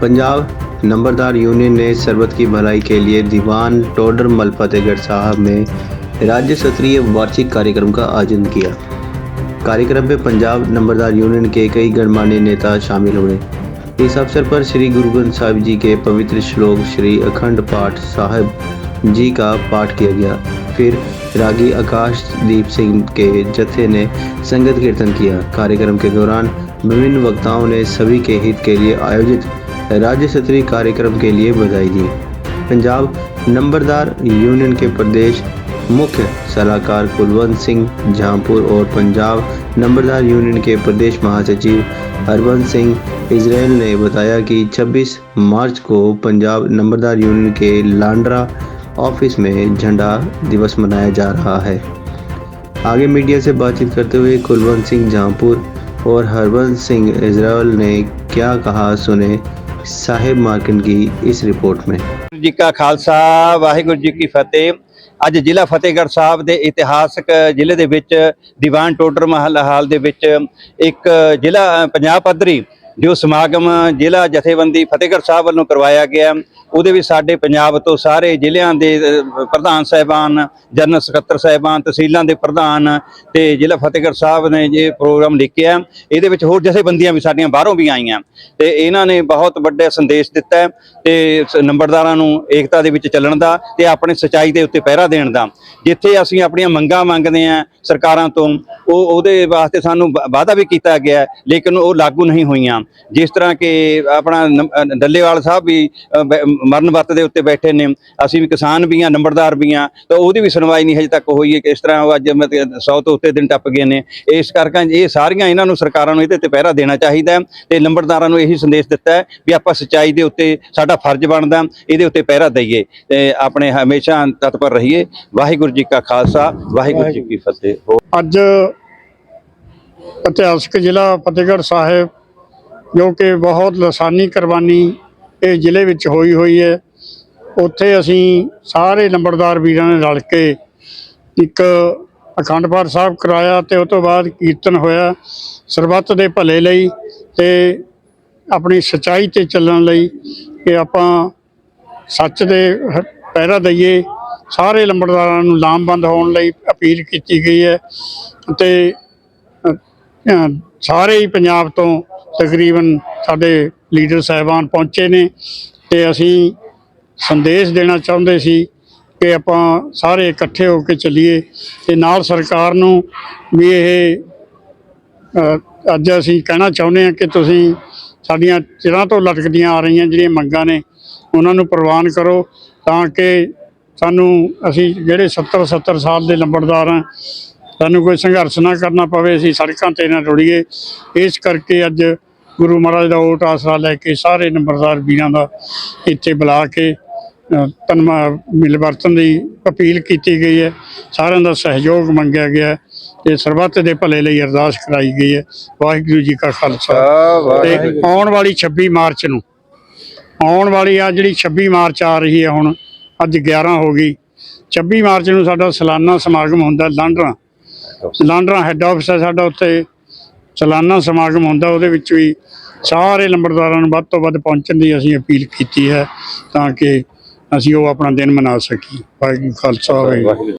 पंजाब नंबरदार union ने सरबत की भलाई के लिए दीवान टोडर मल फतेहगढ़ साहब में राज्य स्तरीय वार्षिक कार्यक्रम का आयोजन किया। कार्यक्रम में पंजाब नंबरदार यूनियन के कई गणमान्य नेता शामिल हुए। इस अवसर पर श्री गुरु ग्रंथ साहिब जी के पवित्र श्लोक श्री अखंड पाठ साहिब जी का पाठ किया गया। फिर रागी आकाशदीप सिंह के जत्थे ने संगत कीर्तन किया। कार्यक्रम के दौरान विभिन्न वक्ताओं ने सभी के हित के लिए आयोजित राज्य स्तरीय कार्यक्रम के लिए बधाई दी। पंजाब नंबरदार यूनियन के प्रदेश मुख्य सलाहकार कुलवंत सिंह जहांपुर और पंजाब नंबरदार यूनियन के प्रदेश महासचिव हरबंस सिंह इजराइल ने बताया कि 26 मार्च को पंजाब नंबरदार यूनियन के लांड्रा ऑफ़िस में झंडा दिवस मनाया जा रहा है। आगे मीडिया से बातचीत करते हुए कुलवंत सिंह जहांपुर और हरबंस सिंह इजराइल ने क्या कहा, सुने साहिब मार्किन की इस रिपोर्ट में ਵਾਹਿਗੁਰੂ ਜੀ ਕਾ ਖਾਲਸਾ ਵਾਹਿਗੁਰੂ ਜੀ ਕੀ ਫਤਿਹ ਅੱਜ ਜ਼ਿਲ੍ਹਾ ਫਤਿਹਗੜ੍ਹ ਸਾਹਿਬ ਦੇ ਇਤਿਹਾਸਕ ਜ਼ਿਲ੍ਹੇ ਦੇ ਵਿੱਚ ਦੀਵਾਨ ਟੋਡਰ ਮਹਲ ਹਾਲ ਦੇ ਵਿੱਚ ਇੱਕ ਜ਼ਿਲ੍ਹਾ ਅ, ਪੰਜਾਬ ਪੱਧਰੀ ਜੋ ਸਮਾਗਮ ਜ਼ਿਲ੍ਹਾ ਜਥੇਬੰਦੀ ਫਤਿਹਗੜ੍ਹ ਸਾਹਿਬ ਵੱਲੋਂ ਕਰਵਾਇਆ ਗਿਆ ਉਹਦੇ ਵਿੱਚ ਸਾਡੇ ਪੰਜਾਬ ਤੋਂ ਸਾਰੇ ਜ਼ਿਲ੍ਹਿਆਂ ਦੇ ਪ੍ਰਧਾਨ ਸਾਹਿਬਾਨ, ਜਨਰਲ ਸਕੱਤਰ ਸਾਹਿਬਾਨ, ਤਹਿਸੀਲਾਂ ਦੇ ਪ੍ਰਧਾਨ ਤੇ ਜ਼ਿਲ੍ਹਾ ਫਤਿਹਗੜ੍ਹ ਸਾਹਿਬ ਨੇ ਜੇ ਪ੍ਰੋਗਰਾਮ ਲਿਖਿਆ, ਇਹਦੇ ਵਿੱਚ ਹੋਰ ਜਥੇਬੰਦੀਆਂ ਵੀ ਸਾਡੀਆਂ ਬਾਹਰੋਂ ਵੀ ਆਈਆਂ। ਤੇ ਇਹਨਾਂ ਨੇ ਬਹੁਤ ਵੱਡਾ ਸੰਦੇਸ਼ ਦਿੱਤਾ ਹੈ ਤੇ ਨੰਬਰਦਾਰਾਂ ਨੂੰ ਏਕਤਾ ਦੇ ਵਿੱਚ ਚੱਲਣ ਦਾ ਤੇ ਆਪਣੇ ਸਚਾਈ ਦੇ ਉੱਤੇ ਪਹਿਰਾ ਦੇਣ ਦਾ। ਜਿੱਥੇ ਅਸੀਂ ਆਪਣੀਆਂ ਮੰਗਾਂ ਮੰਗਦੇ ਆਂ ਸਰਕਾਰਾਂ ਤੋਂ, ਉਹ, ਉਹਦੇ ਵਾਸਤੇ ਸਾਨੂੰ ਵਾਅਦਾ ਵੀ ਕੀਤਾ ਗਿਆ ਲੇਕਿਨ ਉਹ ਲਾਗੂ ਨਹੀਂ ਹੋਈਆਂ। ਜਿਸ ਤਰ੍ਹਾਂ ਕਿ ਆਪਣਾ ਨੰ- ਡੱਲੇਵਾਲ ਸਾਹਿਬ ਵੀ ਮਰਨ ਵਰਤ ਦੇ ਉੱਤੇ ਬੈਠੇ ਨੇ, ਅਸੀਂ ਵੀ ਕਿਸਾਨ ਵੀ ਆਂ ਨੰਬਰਦਾਰ ਵੀ ਆਂ ਤਾਂ ਉਹਦੀ ਵੀ ਸੁਣਵਾਈ ਨਹੀਂ ਹਜੇ ਤੱਕ ਹੋਈ ਹੈ ਕਿ ਇਸ ਤਰ੍ਹਾਂ ਉਹ ਅੱਜ 100 ਤੋਂ ਉੱਤੇ ਦਿਨ ਟੱਪ ਗਏ ਨੇ। ਇਸ ਕਰਕੇ ਇਹ ਸਾਰੀਆਂ ਇਹਨਾਂ ਨੂੰ ਸਰਕਾਰਾਂ ਨੂੰ ਇਹਦੇ ਤੇ ਪਹਿਰਾ ਦੇਣਾ ਚਾਹੀਦਾ ਹੈ ਤੇ ਨੰਬਰਦਾਰਾਂ ਨੂੰ ਇਹੀ ਸੰਦੇਸ਼ ਦਿੱਤਾ ਹੈ ਵੀ ਆਪਾਂ ਸੱਚਾਈ ਦੇ ਉੱਤੇ ਸਾਡਾ ਫਰਜ਼ ਬਣਦਾ ਇਹਦੇ ਉੱਤੇ ਪਹਿਰਾ ਦਈਏ ਤੇ ਆਪਣੇ ਹਮੇਸ਼ਾ ਤਤਪਰ ਰਹੀਏ। ਵਾਹਿਗੁਰੂ ਜੀ ਕਾ ਖਾਲਸਾ, ਵਾਹਿਗੁਰੂ ਜੀ ਕੀ ਫਤਿਹ। ਹੋ ਅੱਜ ਇਤਿਹਾਸਕ ਜ਼ਿਲ੍ਹਾ ਫਤਿਹਗੜ੍ਹ ਸਾਹਿਬ ਜੋ ਕਿ ਬਹੁਤ ਲਸਾਨੀ ਕੁਰਬਾਨੀ ਇਹ ਜ਼ਿਲ੍ਹੇ ਵਿੱਚ ਹੋਈ ਹੋਈ ਹੈ। ਉੱਥੇ ਅਸੀਂ ਸਾਰੇ ਨੰਬਰਦਾਰ ਵੀਰਾਂ ਨੇ ਰਲ ਕੇ ਇੱਕ ਅਖੰਡ ਪਾਠ ਸਾਹਿਬ ਕਰਾਇਆ ਤੇ ਉਸ ਤੋਂ ਬਾਅਦ ਕੀਰਤਨ ਹੋਇਆ ਸਰਬੱਤ ਦੇ ਭਲੇ ਲਈ ਤੇ ਆਪਣੀ ਸਚਾਈ ਤੇ ਚੱਲਣ ਲਈ ਕਿ ਆਪਾਂ ਸੱਚ ਦੇ ਪਹਿਰਾ ਦਈਏ। ਸਾਰੇ ਲੰਬੜਦਾਰਾਂ ਨੂੰ ਲਾਮਬੰਦ ਹੋਣ ਲਈ ਅਪੀਲ ਕੀਤੀ ਗਈ ਹੈ ਤੇ ਸਾਰੇ ਹੀ ਪੰਜਾਬ ਤੋਂ ਤਕਰੀਬਨ ਸਾਡੇ ਲੀਡਰ ਸਾਹਿਬਾਨ ਪਹੁੰਚੇ ਨੇ ਤੇ ਅਸੀਂ ਸੰਦੇਸ਼ ਦੇਣਾ ਚਾਹੁੰਦੇ ਸੀ ਕਿ ਆਪਾਂ ਸਾਰੇ ਇਕੱਠੇ ਹੋ ਕੇ ਚੱਲੀਏ ਤੇ ਨਾਲ ਸਰਕਾਰ ਨੂੰ ਵੀ ਇਹ ਅੱਜ ਅਸੀਂ ਕਹਿਣਾ ਚਾਹੁੰਦੇ ਹਾਂ ਕਿ ਤੁਸੀਂ ਸਾਡੀਆਂ ਚਿਰਾਂ ਤੋਂ ਲਟਕਦੀਆਂ ਆ ਰਹੀਆਂ ਜਿਹੜੀਆਂ ਮੰਗਾਂ ਨੇ, ਉਹਨਾਂ ਨੂੰ ਪ੍ਰਵਾਨ ਕਰੋ ਤਾਂ ਕਿ ਸਾਨੂੰ ਅਸੀਂ ਜਿਹੜੇ 70 70 ਸਾਲ ਦੇ ਲੰਬੜਦਾਰ ਹਾਂ, ਸਾਨੂੰ ਕੋਈ ਸੰਘਰਸ਼ ਨਾ ਕਰਨਾ ਪਵੇ, ਅਸੀਂ ਸੜਕਾਂ ਤੇ ਨਾ ਰੁੜੀਏ ਇਸ ਕਰਕੇ ਅੱਜ ਗੁਰੂ ਮਹਾਰਾਜ ਦਾ ਓਟ ਆਸਰਾ ਲੈ ਕੇ ਸਾਰੇ ਨੰਬਰਦਾਰ ਵੀਰਾਂ ਦਾ ਇੱਥੇ ਬੁਲਾ ਕੇ ਤਨਮਾ ਮਿਲ ਵਰਤਨ ਦੀ ਅਪੀਲ ਕੀਤੀ ਗਈ ਹੈ। ਸਾਰਿਆਂ ਦਾ ਸਹਿਯੋਗ ਮੰਗਿਆ ਗਿਆ ਹੈ। ਤੇ ਸਰਬੱਤ ਦੇ ਭਲੇ ਲਈ ਅਰਦਾਸ ਕਰਾਈ ਗਈ ਹੈ। ਵਾਹਿਗੁਰੂ ਜੀ ਕਾ ਖਾਲਸਾ। ਤੇ ਆਉਣ ਵਾਲੀ 26 ਮਾਰਚ ਨੂੰ ਆਉਣ ਵਾਲੀ ਆ ਜਿਹੜੀ 26 ਮਾਰਚ ਆ ਰਹੀ ਹੈ ਹੁਣ ਅੱਜ 11 ਹੋ ਗਈ। 26 ਮਾਰਚ ਨੂੰ ਸਾਡਾ ਸਾਲਾਨਾ ਸਮਾਗਮ ਹੁੰਦਾ ਲਾਂਡਰਾ। ਲਾਂਡਰਾ ਹੈੱਡ ਆਫਿਸ ਹੈ ਸਾਡਾ ਉੱਥੇ। ਸਾਲਾਨਾ ਸਮਾਗਮ ਹੁੰਦਾ, ਉਹਦੇ ਵਿੱਚ ਵੀ ਸਾਰੇ ਲੰਬੜਦਾਰਾਂ ਨੂੰ ਵੱਧ ਤੋਂ ਵੱਧ ਪਹੁੰਚਣ ਦੀ ਅਸੀਂ ਅਪੀਲ ਕੀਤੀ ਹੈ ਤਾਂ ਕਿ ਅਸੀਂ ਉਹ ਆਪਣਾ ਦਿਨ ਮਨਾ ਸਕੀਏ। ਵਾਹਿਗੁਰੂ ਖਾਲਸਾ, ਵਾਹਿਗੁਰੂ ਵਾਹਿਗੁਰੂ